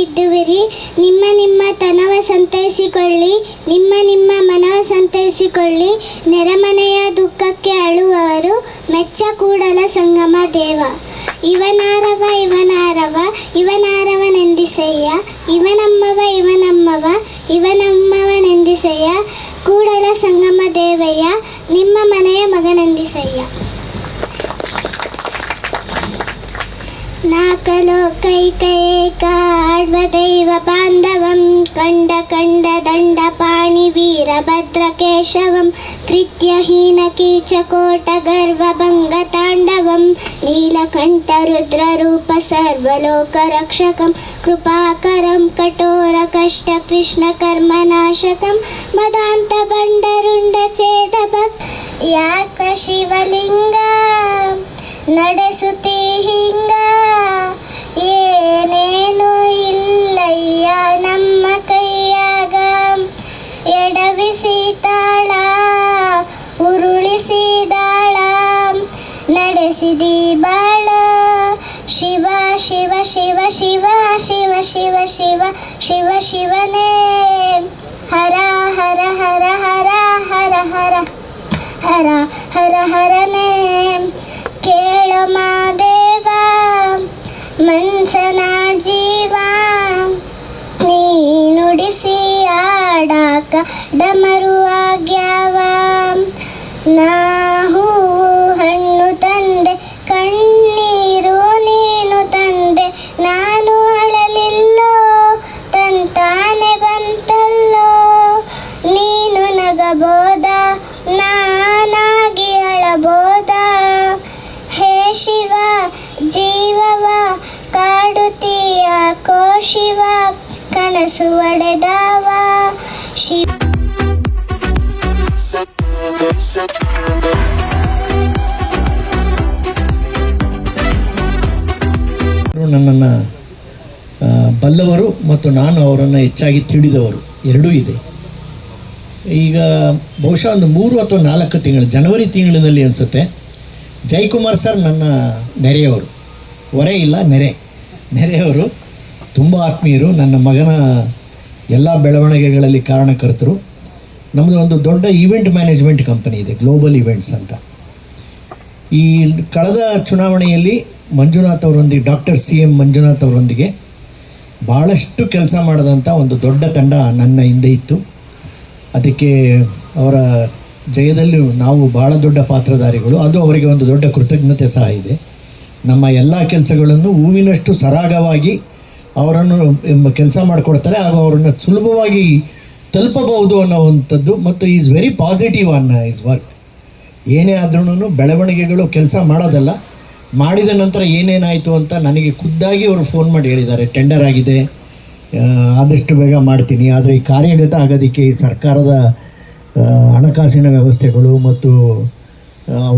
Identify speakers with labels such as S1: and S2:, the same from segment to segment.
S1: ನೀವೇಕೆ ತಿದ್ದುವಿರಿ ನಿಮ್ಮ ನಿಮ್ಮ ತನವ ಸಂತೈಸಿಕೊಳ್ಳಿ, ನಿಮ್ಮ ನಿಮ್ಮ ಮನವ ಸಂತೈಸಿಕೊಳ್ಳಿ. ನೆರೆಮನೆಯ ದುಃಖಕ್ಕೆ ಅಳುವವರು, ಮೆಚ್ಚ ಕೂಡಲ ಸಂಗಮ ದೇವ. ಇವನಾರವ ಇವನಾರವ ಇವನಾರವನೆಂದಿಸಯ್ಯ ಇವನಮ್ಮವ ಇವನಮ್ಮವ ಇವನಮ್ಮವನೆಂದಿಸಯ್ಯ ಕೂಡಲ ಸಂಗಮ ದೇವಯ್ಯ, ನಿಮ್ಮ ಮನೆಯ ಮಗನೆಂದಿಸಯ್ಯ लोकैकैकार्वदैव बान्धवं कण्डकण्डदण्डपाणि वीरभद्रकेशवं कृत्यहीनकीचकोटगर्वभङ्गताण्डवं नीलकण्ठरुद्ररूप सर्वलोकरक्षकं कृपाकरं कठोरकष्टकृष्णकर्मनाशकं मदान्तभण्डरुण्डचेदभक् याक शिवलिङ्गा ಹರ ಹರ ಹರನೇ. ಕೇಳ ಮಾದೇವ ಮನ್ಸನ ಜೀವ. ನೀ ನುಡಿಸಿ ಆಡಾಕ ಡಮರು ಆಗ್ಯಾವ. ನಾ ಹೂವು ಹಣ್ಣು ತಂದೆ, ಕಣ್ಣೀರು ನೀನು ತಂದೆ. ನಾನು ಅಳಲಿಲ್ಲೋ, ತಂತಾನೆ ಬಂತಲ್ಲೋ. ನೀನು ನಗಬೋದ ಶಿವ, ಜೀವವ ಕಾಡುತ್ತೀಯ ಕೋ ಶಿವ ಕನಸು ಒಡೆದವ. ಶಿವ
S2: ನನ್ನನ್ನು ಬಲ್ಲವರು ಮತ್ತು ನಾನು ಅವರನ್ನು ಹೆಚ್ಚಾಗಿ ತಿಳಿದವರು. ಎರಡೂ ಇದೆ. ಈಗ ಬಹುಶಃ ಒಂದು ಮೂರು ಅಥವಾ ನಾಲ್ಕು ತಿಂಗಳು, ಜನವರಿ ತಿಂಗಳಿನಲ್ಲಿ ಅನಿಸುತ್ತೆ. ಜಯಕುಮಾರ್ ಸರ್ ನನ್ನ ನೆರೆಯವರು. ಹೊರೆ ಇಲ್ಲ, ನೆರೆ. ನೆರೆಯವರು ತುಂಬ ಆತ್ಮೀಯರು, ನನ್ನ ಮಗನ ಎಲ್ಲ ಬೆಳವಣಿಗೆಗಳಲ್ಲಿ ಕಾರಣಕರ್ತರು. ನಮ್ಮದು ಒಂದು ದೊಡ್ಡ ಈವೆಂಟ್ ಮ್ಯಾನೇಜ್ಮೆಂಟ್ ಕಂಪನಿ ಇದೆ ಗ್ಲೋಬಲ್ ಈವೆಂಟ್ಸ್ ಅಂತ. ಈ ಕಳೆದ ಚುನಾವಣೆಯಲ್ಲಿ ಮಂಜುನಾಥ್ ಅವರೊಂದಿಗೆ ಡಾಕ್ಟರ್ ಸಿ ಎಂ ಮಂಜುನಾಥ್ ಅವರೊಂದಿಗೆ ಭಾಳಷ್ಟು ಕೆಲಸ ಮಾಡಿದಂಥ ಒಂದು ದೊಡ್ಡ ತಂಡ ನನ್ನ ಹಿಂದೆ ಇತ್ತು. ಅದಕ್ಕೆ ಅವರ ಜಯದಲ್ಲಿ ನಾವು ಬಹಳ ದೊಡ್ಡ ಪಾತ್ರಧಾರಿಗಳು. ಅದು ಅವರಿಗೆ ಒಂದು ದೊಡ್ಡ ಕೃತಜ್ಞತೆ ಸಹ ಇದೆ. ನಮ್ಮ ಎಲ್ಲ ಕೆಲಸಗಳನ್ನು ಹೂವಿನಷ್ಟು ಸರಾಗವಾಗಿ ಅವರನ್ನು ಕೆಲಸ ಮಾಡಿಕೊಡ್ತಾರೆ. ಹಾಗೂ ಅವರನ್ನು ಸುಲಭವಾಗಿ ತಲುಪಬಹುದು ಅನ್ನೋವಂಥದ್ದು ಮತ್ತು is very positive and is work. ಏನೇ ಆದ್ರೂ ಬೆಳವಣಿಗೆಗಳು ಕೆಲಸ ಮಾಡೋದಲ್ಲ. ಮಾಡಿದ ನಂತರ ಏನೇನಾಯಿತು ಅಂತ ನನಗೆ ಖುದ್ದಾಗಿ ಅವರು ಫೋನ್ ಮಾಡಿ ಹೇಳಿದ್ದಾರೆ. ಟೆಂಡರ್ ಆಗಿದೆ. ಆದಷ್ಟು ಬೇಗ ಮಾಡ್ತೀನಿ. ಆದರೆ ಈ ಕಾರ್ಯಗತ ಆಗೋದಕ್ಕೆ ಸರ್ಕಾರದ ಹಣಕಾಸಿನ ವ್ಯವಸ್ಥೆಗಳು ಮತ್ತು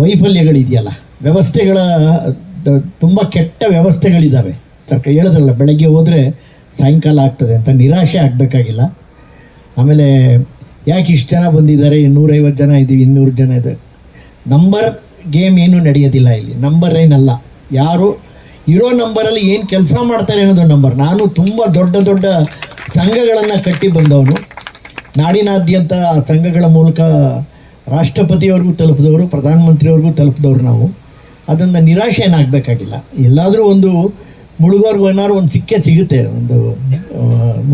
S2: ವೈಫಲ್ಯಗಳಿದೆಯಲ್ಲ, ವ್ಯವಸ್ಥೆಗಳ ತುಂಬ ಕೆಟ್ಟ ವ್ಯವಸ್ಥೆಗಳಿದ್ದಾವೆ ಸರ್ಕ ಹೇಳೋದ್ರಲ್ಲ, ಬೆಳಗ್ಗೆ ಹೋದರೆ ಸಾಯಂಕಾಲ ಆಗ್ತದೆ ಅಂತ ನಿರಾಶೆ ಆಗಬೇಕಾಗಿಲ್ಲ. ಆಮೇಲೆ ಯಾಕೆ ಇಷ್ಟು ಜನ ಬಂದಿದ್ದಾರೆ ನೂರೈವತ್ತು ಜನ ಇದ್ದೀವಿ, ಇನ್ನೂರು ಜನ ಇದೆ ನಂಬರ್ ಗೇಮ್ ಏನೂ ನಡೆಯೋದಿಲ್ಲ ಇಲ್ಲಿ. ನಂಬರ್ ಏನಲ್ಲ. ಯಾರು ಇರೋ ನಂಬರಲ್ಲಿ ಏನು ಕೆಲಸ ಮಾಡ್ತಾರೆ ಅನ್ನೋದು ನಂಬರ್. ನಾನು ತುಂಬ ದೊಡ್ಡ ದೊಡ್ಡ ಸಂಘಗಳನ್ನು ಕಟ್ಟಿ ಬಂದವನು. ನಾಡಿನಾದ್ಯಂತ ಸಂಘಗಳ ಮೂಲಕ ರಾಷ್ಟ್ರಪತಿಯವ್ರಿಗೂ ತಲುಪಿದವರು, ಪ್ರಧಾನಮಂತ್ರಿಯವ್ರಿಗೂ ತಲುಪಿದವ್ರು ನಾವು. ಅದನ್ನು ನಿರಾಶೆ ಏನಾಗಬೇಕಾಗಿಲ್ಲ. ಎಲ್ಲಾದರೂ ಒಂದು ಮುಳುಗೋರ್ಗು ಏನಾದ್ರು ಒಂದು ಸಿಕ್ಕೇ ಸಿಗುತ್ತೆ, ಒಂದು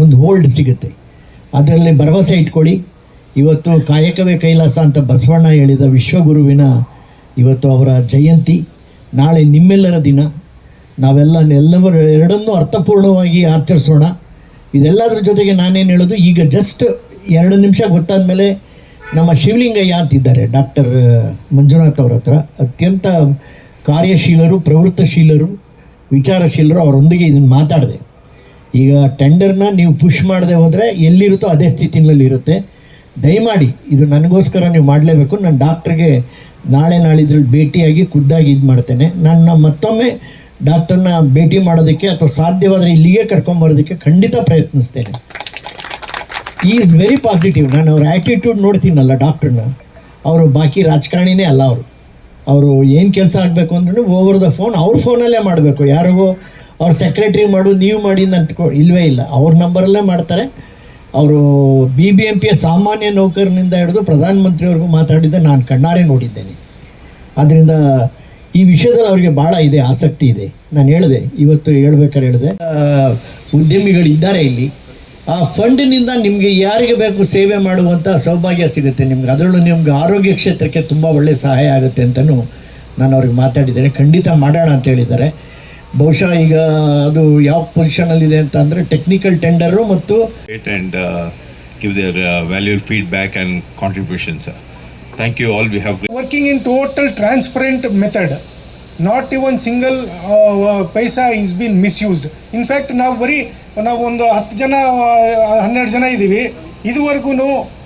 S2: ಒಂದು ಹೋಲ್ಡ್ ಸಿಗುತ್ತೆ. ಅದರಲ್ಲಿ ಭರವಸೆ ಇಟ್ಕೊಳ್ಳಿ. ಇವತ್ತು ಕಾಯಕವೇ ಕೈಲಾಸ ಅಂತ ಬಸವಣ್ಣ ಹೇಳಿದ ವಿಶ್ವಗುರುವಿನ ಇವತ್ತು ಅವರ ಜಯಂತಿ, ನಾಳೆ ನಿಮ್ಮೆಲ್ಲರ ದಿನ. ನಾವೆಲ್ಲ ಎಲ್ಲವರ ಎರಡನ್ನೂ ಅರ್ಥಪೂರ್ಣವಾಗಿ ಆಚರಿಸೋಣ. ಇದೆಲ್ಲದರ ಜೊತೆಗೆ ನಾನೇನು ಹೇಳೋದು, ಈಗ ಜಸ್ಟ್ ಎರಡು ನಿಮಿಷ ಗೊತ್ತಾದ ಮೇಲೆ ನಮ್ಮ ಶಿವಲಿಂಗಯ್ಯ ಅಂತಿದ್ದಾರೆ, ಡಾಕ್ಟರ್ ಮಂಜುನಾಥ್ ಅವ್ರ ಹತ್ರ. ಅತ್ಯಂತ ಕಾರ್ಯಶೀಲರು, ಪ್ರವೃತ್ತಶೀಲರು, ವಿಚಾರಶೀಲರು ಅವರೊಂದಿಗೆ ಇದನ್ನು ಮಾತಾಡಿದೆ. ಈಗ ಟೆಂಡರ್ನ ನೀವು ಪುಷ್ ಮಾಡದೆ ಹೋದರೆ ಎಲ್ಲಿರುತ್ತೋ ಅದೇ ಸ್ಥಿತಿನಲ್ಲಿ ಇರುತ್ತೆ. ದಯಮಾಡಿ ಇದು ನನಗೋಸ್ಕರ ನೀವು ಮಾಡಲೇಬೇಕು. ನಾನು ಡಾಕ್ಟ್ರಿಗೆ ನಾಳೆ ನಾಳಿದ್ರಲ್ಲಿ ಭೇಟಿಯಾಗಿ ಖುದ್ದಾಗಿ ಇದು ಮಾಡ್ತೇನೆ. ನನ್ನ ಮತ್ತೊಮ್ಮೆ ಡಾಕ್ಟರ್ನ ಭೇಟಿ ಮಾಡೋದಕ್ಕೆ ಅಥವಾ ಸಾಧ್ಯವಾದರೆ ಇಲ್ಲಿಗೆ ಕರ್ಕೊಂಬರೋದಕ್ಕೆ ಖಂಡಿತ ಪ್ರಯತ್ನಿಸ್ತೇನೆ. ಈಸ್ ವೆರಿ ಪಾಸಿಟಿವ್ ನಾನು ಅವ್ರ ಆ್ಯಟಿಟ್ಯೂಡ್ ನೋಡ್ತೀನಲ್ಲ ಡಾಕ್ಟ್ರನ್ನ ಅವರು ಬಾಕಿ ರಾಜಕಾರಣಿನೇ ಅಲ್ಲ ಅವರು. ಅವರು ಏನು ಕೆಲಸ ಆಗಬೇಕು ಅಂದ್ರೂ ಓವರ್ ದ ಫೋನ್ ಅವ್ರ ಫೋನಲ್ಲೇ ಮಾಡಬೇಕು. ಯಾರಿಗೂ ಅವ್ರ ಸೆಕ್ರೆಟ್ರಿ ಮಾಡು, ನೀವು ಮಾಡಿ ಅಂತ ಇಲ್ಲವೇ ಇಲ್ಲ. ಅವ್ರ ನಂಬರಲ್ಲೇ ಮಾಡ್ತಾರೆ. ಅವರು ಬಿ ಬಿ ಎಂ ಪಿಯ ಸಾಮಾನ್ಯ ನೌಕರನಿಂದ ಹಿಡಿದು ಪ್ರಧಾನಮಂತ್ರಿವರೆಗೂ ಮಾತಾಡಿದ್ದೆ, ನಾನು ಕಣ್ಣಾರೆ ನೋಡಿದ್ದೇನೆ. ಆದ್ದರಿಂದ ಈ ವಿಷಯದಲ್ಲಿ ಅವರಿಗೆ ಭಾಳ ಇದೆ, ಆಸಕ್ತಿ ಇದೆ. ನಾನು ಹೇಳಿದೆ, ಇವತ್ತು ಹೇಳ್ಬೇಕಾದ್ರೆ ಹೇಳಿದೆ. ಉದ್ಯಮಿಗಳಿದ್ದಾರೆ ಇಲ್ಲಿ. ಆ ಫಂಡಿನಿಂದ ನಿಮಗೆ ಯಾರಿಗೆ ಬೇಕು ಸೇವೆ ಮಾಡುವಂಥ ಸೌಭಾಗ್ಯ ಸಿಗುತ್ತೆ ನಿಮ್ಗೆ ಅದರಲ್ಲೂ ನಿಮ್ಗೆ ಆರೋಗ್ಯ ಕ್ಷೇತ್ರಕ್ಕೆ ತುಂಬ ಒಳ್ಳೆಯ ಸಹಾಯ ಆಗುತ್ತೆ ಅಂತಲೂ ನಾನು ಅವ್ರಿಗೆ ಮಾತಾಡಿದ್ದೇನೆ ಖಂಡಿತ ಮಾಡೋಣ ಅಂತ ಹೇಳಿದ್ದಾರೆ ಬಹುಶಃ ಈಗ ಅದು ಯಾವ ಪೊಸಿಷನಲ್ಲಿದೆ ಅಂತ ಅಂದರೆ ಟೆಕ್ನಿಕಲ್ ಟೆಂಡರು ಮತ್ತು
S3: and uh, give their uh, valuable feedback and contributions. sir. Thank you all. We have
S4: working in total transparent method not even single uh, paisa is been misused in fact ನಾವು ಬರೀ ನಾವು ಒಂದು ಹತ್ತು ಜನ ಹನ್ನೆರಡು ಜನ ಇದ್ದೀವಿ. ಇದುವರೆಗೂ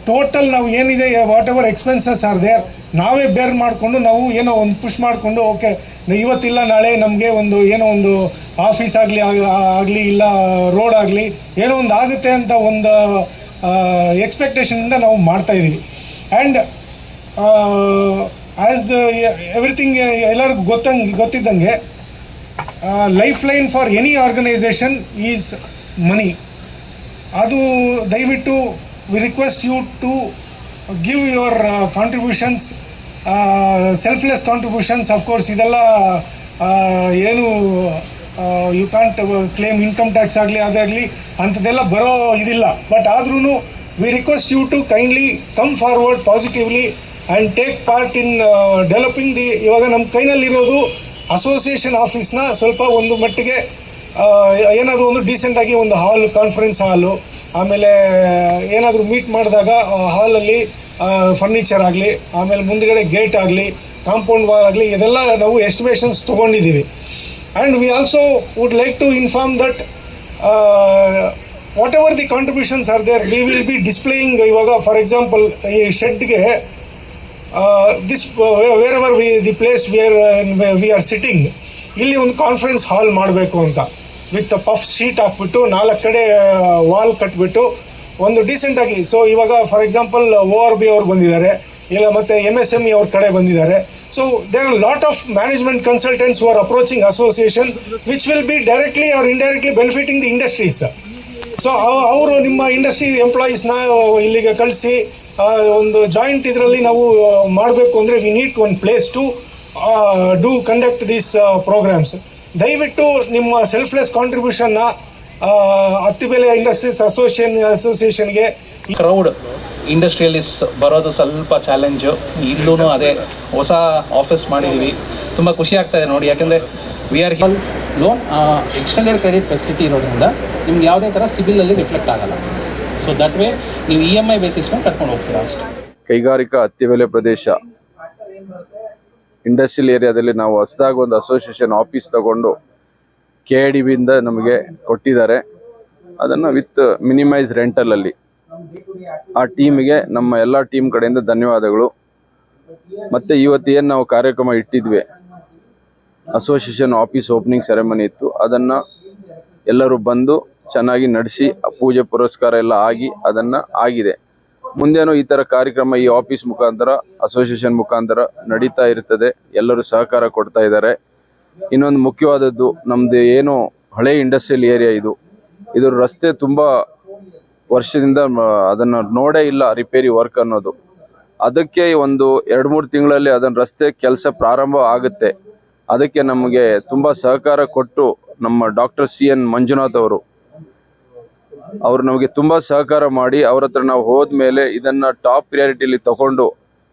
S4: ಟೋಟಲ್ ನಾವು ಏನಿದೆ whatever expenses are there ನಾವೇ ಬೇರ್ ಮಾಡಿಕೊಂಡು ನಾವು ಏನೋ ಒಂದು ಪುಷ್ ಮಾಡಿಕೊಂಡು ಓಕೆ ಇವತ್ತಿಲ್ಲ, ನಾಳೆ ನಮಗೆ ಒಂದು ಏನೋ ಒಂದು ಆಫೀಸ್ ಆಗಲಿ ಆಗಲಿ, ಇಲ್ಲ ರೋಡ್ ಆಗಲಿ, ಏನೋ ಒಂದು ಆಗುತ್ತೆ ಅಂತ ಒಂದು ಎಕ್ಸ್ಪೆಕ್ಟೇಷನಿಂದ ನಾವು ಮಾಡ್ತಾ ಇದ್ದೀವಿ. ಆ್ಯಂಡ್ ಆ್ಯಸ್ ಎವ್ರಿಥಿಂಗ್ ಎಲ್ಲರಿಗೂ ಗೊತ್ತಂಗೆ, ಗೊತ್ತಿದ್ದಂಗೆ lifeline for any organisation is money ಅದು ದಯವಿಟ್ಟು we request you to give your contributions selfless contributions of course ಇದೆಲ್ಲ ಆ, ಏನು you can't claim income tax ಆಗಲಿ ಅದಾಗಲಿ ಅಂಥದ್ದೆಲ್ಲ ಬರೋ ಇದಿಲ್ಲ. ಬಟ್ ಆದ್ರೂ we request you to kindly come forward positively and take part in developing the ಇವಾಗ ನಮ್ಮ ಕೈನಲ್ಲಿರೋದು ಅಸೋಸಿಯೇಷನ್ ಆಫೀಸ್ನ ಸ್ವಲ್ಪ ಒಂದು ಮಟ್ಟಿಗೆ ಏನಾದರೂ ಒಂದು ಡೀಸೆಂಟಾಗಿ ಒಂದು ಹಾಲ್ ಕಾನ್ಫರೆನ್ಸ್ ಹಾಲು ಆಮೇಲೆ ಏನಾದರೂ ಮೀಟ್ ಮಾಡಿದಾಗ ಹಾಲಲ್ಲಿ ಫರ್ನಿಚರ್ ಆಗಲಿ, ಆಮೇಲೆ ಮುಂದುಗಡೆ ಗೇಟ್ ಆಗಲಿ ಕಾಂಪೌಂಡ್ ವಾಲ್ ಆಗಲಿ, ಇದೆಲ್ಲ ನಾವು ಎಸ್ಟಿಮೇಷನ್ಸ್ ತೊಗೊಂಡಿದ್ದೀವಿ. And we also would like to inform that whatever the contributions are there we will be displaying ಇವಾಗ ಫಾರ್ ಎಕ್ಸಾಂಪಲ್ ಈ ಶೆಡ್ಗೆ this wherever we the place where we are sitting ಇಲ್ಲಿ ಒಂದು conference hall ಮಾಡಬೇಕು ಅಂತ. With puff seat ಹಾಕ್ಬಿಟ್ಟು, ನಾಲ್ಕು ಕಡೆ wall ಕಟ್ಬಿಟ್ಟು, ಒಂದು ಡೀಸೆಂಟಾಗಿ ಸೊ ಇವಾಗ for example O R B ಅವ್ರು ಬಂದಿದ್ದಾರೆ, ಇಲ್ಲ ಮತ್ತೆ ಎಂ ಎಸ್ ಎಂ ಇ ಅವ್ರ ಕಡೆ ಬಂದಿದ್ದಾರೆ. So there are lot of management consultants are approaching association which will be directly or indirectly benefiting the industries so ಅವರು ನಿಮ್ಮ ಇಂಡಸ್ಟ್ರಿ ಎಂಪ್ಲಾಯೀಸ್ನ ಇಲ್ಲಿಗೆ ಕಳಿಸಿ ಒಂದು ಜಾಯಿಂಟ್ ಇದರಲ್ಲಿ ನಾವು ಮಾಡಬೇಕು ಅಂದರೆ we need one place to do conduct these programmes ದಯವಿಟ್ಟು ನಿಮ್ಮ ಸೆಲ್ಫ್ಲೆಸ್ ಕಾಂಟ್ರಿಬ್ಯೂಷನ್ನ ಹತ್ತಿಬೆಲೆ ಇಂಡಸ್ಟ್ರೀಸ್ ಅಸೋಸಿಯೇಷನ್ ಅಸೋಸಿಯೇಷನ್ಗೆ
S5: ಕ್ರೌಡ್ ಇಂಡಸ್ಟ್ರಿಯಲಿಸ್ ಬರೋದು ಸ್ವಲ್ಪ ಚಾಲೆಂಜು ಇಲ್ಲೂ ಅದೇ ಹೊಸ ಆಫೀಸ್ ಮಾಡಿದ್ದೀವಿ ತುಂಬ ಖುಷಿ ಆಗ್ತಾ ಇದೆ ನೋಡಿ. ಯಾಕೆಂದರೆ we are loan extended credit facility ಇರೋದ್ರಿಂದ ನಿಮ್ಗೆ ಯಾವುದೇ ಥರ ಸಿಬಿಲಲ್ಲಿ ರಿಫ್ಲೆಕ್ಟ್ ಆಗಲ್ಲ. ಸೊ ದಟ್ ವೇ ನೀವು ಇ ಎಂ ಐ ಬೇಸಿಸ್ ಮೇಲೆ ಕಟ್ಕೊಂಡು ಹೋಗ್ತೀರಾ ಅಷ್ಟೇ.
S6: ಕೈಗಾರಿಕಾ ಅತ್ತಿಬೆಲೆ ಪ್ರದೇಶ. ಇಂಡಸ್ಟ್ರಿಯಲ್ ಏರಿಯಾದಲ್ಲಿ ನಾವು ಹೊಸದಾಗಿ ಒಂದು ಅಸೋಸಿಯೇಷನ್ ಆಫೀಸ್ ತಗೊಂಡು ಕೆ ಡಿ ಬಿಯಿಂದ ನಮಗೆ ಕೊಟ್ಟಿದ್ದಾರೆ. ಅದನ್ನು ವಿತ್ ಮಿನಿಮೈಸ್ ರೆಂಟಲಲ್ಲಿ. ಆ ಟೀಮಿಗೆ ನಮ್ಮ ಎಲ್ಲ ಟೀಮ್ ಕಡೆಯಿಂದ ಧನ್ಯವಾದಗಳು. ಮತ್ತು ಇವತ್ತು ಏನು ನಾವು ಕಾರ್ಯಕ್ರಮ ಇಟ್ಟಿದ್ವಿ? ಅಸೋಸಿಯೇಷನ್ ಆಫೀಸ್ ಓಪನಿಂಗ್ ಸೆರೆಮನಿ ಇತ್ತು. ಅದನ್ನು ಎಲ್ಲರೂ ಬಂದು ಚೆನ್ನಾಗಿ ನಡೆಸಿ, ಪೂಜೆ ಪುರಸ್ಕಾರ ಎಲ್ಲ ಆಗಿ ಅದನ್ನು ಆಗಿದೆ. ಮುಂದೇನು ಈ ಥರ ಕಾರ್ಯಕ್ರಮ ಈ ಆಫೀಸ್ ಮುಖಾಂತರ ಅಸೋಸಿಯೇಷನ್ ಮುಖಾಂತರ ನಡೀತಾ ಇರ್ತದೆ. ಎಲ್ಲರೂ ಸಹಕಾರ ಕೊಡ್ತಾ ಇದ್ದಾರೆ. ಇನ್ನೊಂದು ಮುಖ್ಯವಾದದ್ದು ನಮ್ಮದು ಏನು ಹಳೆ ಇಂಡಸ್ಟ್ರಿಯಲ್ ಏರಿಯಾ ಇದು. ಇದು ರಸ್ತೆ ತುಂಬ ವರ್ಷದಿಂದ ಅದನ್ನು ನೋಡೇ ಇಲ್ಲ ರಿಪೇರಿ ವರ್ಕ್ ಅನ್ನೋದು. ಅದಕ್ಕೆ ಒಂದು ಎರಡು ಮೂರು ತಿಂಗಳಲ್ಲಿ ಅದನ್ನ ರಸ್ತೆ ಕೆಲಸ ಪ್ರಾರಂಭ ಆಗುತ್ತೆ. ಅದಕ್ಕೆ ನಮಗೆ ತುಂಬ ಸಹಕಾರ ಕೊಟ್ಟು ನಮ್ಮ ಡಾಕ್ಟರ್ ಸಿ ಎನ್ ಮಂಜುನಾಥ್ ಅವರು ಅವರು ನಮಗೆ ತುಂಬ ಸಹಕಾರ ಮಾಡಿ ಅವ್ರ ಹತ್ರ ನಾವು ಹೋದ್ಮೇಲೆ ಇದನ್ನ ಟಾಪ್ ಪ್ರಿಯಾರಿಟಿಲಿ ತಗೊಂಡು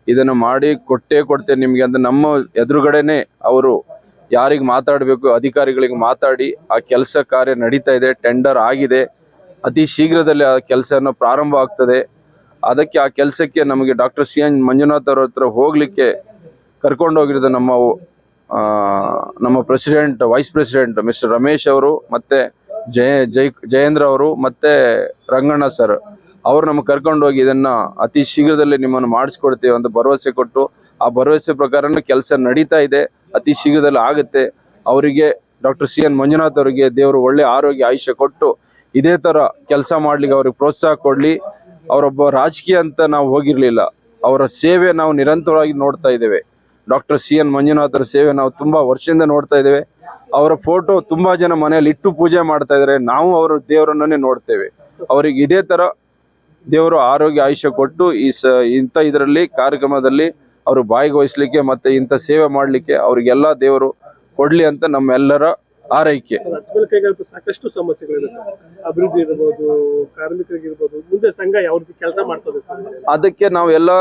S6: ಇದನ್ನು ಮಾಡಿ ಕೊಟ್ಟೇ ಕೊಡ್ತೇನೆ ನಿಮಗೆ ಅಂತ ನಮ್ಮ ಎದುರುಗಡೆನೆ ಅವರು ಯಾರಿಗೆ ಮಾತಾಡಬೇಕು, ಅಧಿಕಾರಿಗಳಿಗೆ ಮಾತಾಡಿ ಆ ಕೆಲಸ ಕಾರ್ಯ ನಡೀತಾ ಇದೆ ಟೆಂಡರ್ ಆಗಿದೆ. ಅತಿ ಶೀಘ್ರದಲ್ಲಿ ಆ ಕೆಲಸನ ಪ್ರಾರಂಭ ಆಗ್ತದೆ. ಅದಕ್ಕೆ ಆ ಕೆಲಸಕ್ಕೆ ನಮಗೆ ಡಾಕ್ಟರ್ ಸಿ ಎನ್ ಮಂಜುನಾಥ್ ಅವ್ರ ಹತ್ರ ಹೋಗಲಿಕ್ಕೆ ಕರ್ಕೊಂಡು ಹೋಗಿರೋದು ನಮ್ಮ ನಮ್ಮ president vice president mister Ramesh ಅವರು ಮತ್ತೆ ಜಯ, ಜೈ, ಜಯೇಂದ್ರ ಅವರು ಮತ್ತೆ ರಂಗಣ್ಣ ಸರ್. ಅವರು ನಮ್ಗೆ ಕರ್ಕೊಂಡು ಹೋಗಿ ಇದನ್ನ ಅತಿ ಶೀಘ್ರದಲ್ಲಿ ನಿಮ್ಮನ್ನು ಮಾಡಿಸ್ಕೊಡ್ತೀವಿ ಅಂತ ಭರವಸೆ ಕೊಟ್ಟು, ಆ ಭರವಸೆ ಪ್ರಕಾರನೇ ಕೆಲಸ ನಡೀತಾ ಇದೆ, ಅತಿ ಶೀಘ್ರದಲ್ಲಿ ಆಗುತ್ತೆ. ಅವರಿಗೆ ಡಾಕ್ಟರ್ ಸಿ ಎನ್ ಮಂಜುನಾಥ್ ಅವರಿಗೆ ದೇವರು ಒಳ್ಳೆ ಆರೋಗ್ಯ ಆಯುಷ್ಯ ಕೊಟ್ಟು, ಇದೇ ತರ ಕೆಲಸ ಮಾಡ್ಲಿಕ್ಕೆ ಅವ್ರಿಗೆ ಪ್ರೋತ್ಸಾಹ ಕೊಡ್ಲಿ. ಅವರೊಬ್ಬ ರಾಜಕೀಯ ಅಂತ ನಾವು ಹೋಗಿರ್ಲಿಲ್ಲ. ಅವರ ಸೇವೆ ನಾವು ನಿರಂತರವಾಗಿ ನೋಡ್ತಾ ಇದ್ದೇವೆ. ಡಾಕ್ಟರ್ ಸಿ ಎನ್ ಮಂಜುನಾಥರ ಸೇವೆ ನಾವು ತುಂಬಾ ವರ್ಷದಿಂದ ನೋಡ್ತಾ ಇದ್ದೇವೆ. ಅವರ ಫೋಟೋ ತುಂಬಾ ಜನ ಮನೆಯಲ್ಲಿ ಇಟ್ಟು ಪೂಜೆ ಮಾಡ್ತಾ ಇದ್ದಾರೆ ನಾವು ಅವರ ದೇವರನ್ನೇ ನೋಡ್ತೇವೆ. ಅವರಿಗೆ ಇದೇ ತರ ದೇವರು ಆರೋಗ್ಯ ಆಯುಷ್ಯ ಕೊಟ್ಟು ಈ ಸ, ಇಂಥ ಇದರಲ್ಲಿ ಕಾರ್ಯಕ್ರಮದಲ್ಲಿ ಅವರು ಭಾಗವಹಿಸ್ಲಿಕ್ಕೆ ಮತ್ತೆ ಇಂಥ ಸೇವೆ ಮಾಡಲಿಕ್ಕೆ ಅವ್ರಿಗೆಲ್ಲ ದೇವರು ಕೊಡಲಿ ಅಂತ ನಮ್ಮೆಲ್ಲರ ಆರೈಕೆ.
S7: ಕೈಗಾರಿಕೆ ಸಾಕಷ್ಟು ಸಮಸ್ಯೆಗಳಿದೆ. ಅಭಿವೃದ್ಧಿ ಇರ್ಬೋದು ಕಾರ್ಮಿಕರಿಗಿರ್ಬೋದು ಮುಂದೆ ಸಂಘ ಯಾವ ರೀತಿ ಕೆಲಸ ಮಾಡ್ತದೆ
S6: ಅದಕ್ಕೆ ನಾವೆಲ್ಲ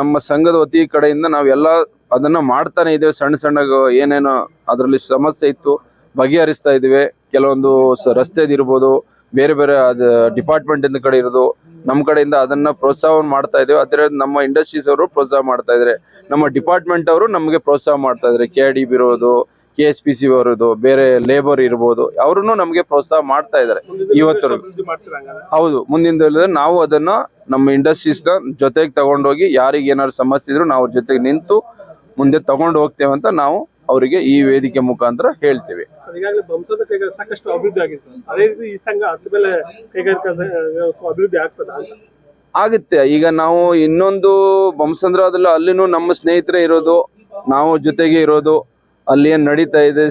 S6: ನಮ್ಮ ಸಂಘದ ವತಿ ಕಡೆಯಿಂದ ನಾವೆಲ್ಲ ಅದನ್ನ ಮಾಡ್ತಾನೆ ಇದ್ದೇವೆ. ಸಣ್ಣ ಸಣ್ಣ ಏನೇನು ಅದರಲ್ಲಿ ಸಮಸ್ಯೆ ಇತ್ತು ಬಗೆಹರಿಸ್ತಾ ಇದ್ದೇವೆ. ಕೆಲವೊಂದು ರಸ್ತೆದಿರ್ಬೋದು ಬೇರೆ ಬೇರೆ ಅದ ಡಿಪಾರ್ಟ್ಮೆಂಟ್ ಇಂದ ಕಡೆ ಇರೋದು ನಮ್ಮ ಕಡೆಯಿಂದ ಅದನ್ನ ಪ್ರೋತ್ಸಾಹ ಮಾಡ್ತಾ ಇದ್ದೇವೆ. ಅದರ ನಮ್ಮ ಇಂಡಸ್ಟ್ರೀಸ್ ಅವರು ಪ್ರೋತ್ಸಾಹ ಮಾಡ್ತಾ ಇದ್ದಾರೆ. ನಮ್ಮ ಡಿಪಾರ್ಟ್ಮೆಂಟ್ ಅವರು ನಮಗೆ ಪ್ರೋತ್ಸಾಹ ಮಾಡ್ತಾ ಇದ್ದಾರೆ. ಕೆ ಡಿ ಬಿ ಇರೋದು ಕೆ ಎಸ್ ಪಿ ಸಿ ಬರೋದು ಬೇರೆ ಲೇಬರ್ ಇರ್ಬೋದು ಅವರು ನಮಗೆ ಪ್ರೋತ್ಸಾಹ ಮಾಡ್ತಾ ಇದ್ದಾರೆ
S7: ಹಂಗಾದ್ರೆ?
S6: ಹೌದು ಮುಂದಿನ ನಾವು ಅದನ್ನ ನಮ್ಮ ಇಂಡಸ್ಟ್ರೀಸ್ನ ಜೊತೆಗೆ ತಗೊಂಡೋಗಿ ಯಾರಿಗೆ ಏನಾದ್ರು ಸಮಸ್ಯೆ ಇದ್ರು ನಾವು ಜೊತೆಗೆ ನಿಂತು ಮುಂದೆ ತಗೊಂಡು ಹೋಗ್ತೇವೆ ಅಂತ ನಾವು ಅವರಿಗೆ ಈ ವೇದಿಕೆ ಮುಖಾಂತರ ಹೇಳ್ತೇವೆ.
S7: ಸರ್, ಈಗಾಗಲೇ ಬಂಸದ ಕೈಗಾರಿಕೆ ಸಾಕಷ್ಟು ಅಭಿವೃದ್ಧಿ ಆಗಿದೆ ಸರ್ ಅದೇ ರೀತಿ ಈ ಸಂಘ ಅದ್ರ ಮೇಲೆ ಕೈಗಾರಿಕಾ ಅಭಿವೃದ್ಧಿ ಆಗ್ತದ ಅಂತ?
S6: ಆಗುತ್ತೆ. ಈಗ ನಾವು ಇನ್ನೊಂದು ಬಂಸಂದ್ರದಲ್ಲೂ ಅಲ್ಲಿನೂ ನಮ್ಮ ಸ್ನೇಹಿತರೇ ಇರೋದು ನಾವು ಜೊತೆಗೆ ಇರೋದು ಅಲ್ಲಿ ಏನು ನಡೀತಾ ಇದೆ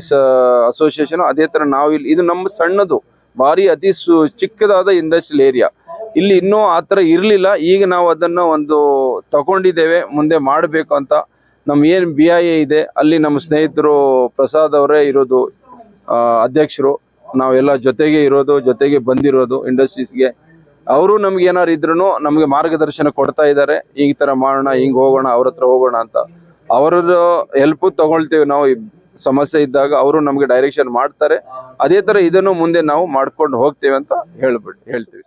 S6: ಅಸೋಸಿಯೇಷನ್ ಅದೇ ತರ ನಾವು ಇಲ್ಲಿ ಇದು ನಮ್ಮ ಸಣ್ಣದು, ಭಾರಿ ಅತಿ ಸು, ಚಿಕ್ಕದಾದ ಇಂಡಸ್ಟ್ರಿಯಲ್ ಏರಿಯಾ ಇಲ್ಲಿ ಇನ್ನೂ ಆ ಥರ ಇರಲಿಲ್ಲ. ಈಗ ನಾವು ಅದನ್ನು ಒಂದು ತಗೊಂಡಿದ್ದೇವೆ, ಮುಂದೆ ಮಾಡಬೇಕು ಅಂತ. ನಮ್ಮ ಏನು ಬಿ ಐ ಎ ಇದೆ, ಅಲ್ಲಿ ನಮ್ಮ ಸ್ನೇಹಿತರು ಪ್ರಸಾದ್ ಅವರೇ ಇರೋದು ಅಧ್ಯಕ್ಷರು. ನಾವೆಲ್ಲ ಜೊತೆಗೆ ಇರೋದು, ಜೊತೆಗೆ ಬಂದಿರೋದು ಇಂಡಸ್ಟ್ರೀಸ್ಗೆ ಅವರು ನಮ್ಗೆ ಏನಾರು ಇದ್ರು ನಮಗೆ ಮಾರ್ಗದರ್ಶನ ಕೊಡ್ತಾ ಇದ್ದಾರೆ ಈ ತರ ಮಾಡೋಣ, ಹಿಂಗೆ ಹೋಗೋಣ, ಅವ್ರ ಹತ್ರ ಹೋಗೋಣ ಅಂತ. ಅವರದ್ದು ಹೆಲ್ಪ್ ತಗೊಳ್ತೀವಿ. ನಾವು ಸಮಸ್ಯೆ ಇದ್ದಾಗ ಅವರು ನಮಗೆ ಡೈರೆಕ್ಷನ್ ಮಾಡ್ತಾರೆ. ಅದೇ ತರ ಇದನ್ನು ಮುಂದೆ ನಾವು ಮಾಡ್ಕೊಂಡು ಹೋಗ್ತೇವೆ ಅಂತ ಹೇಳ್ಬಿಟ್ಟು ಹೇಳ್ತೀವಿ.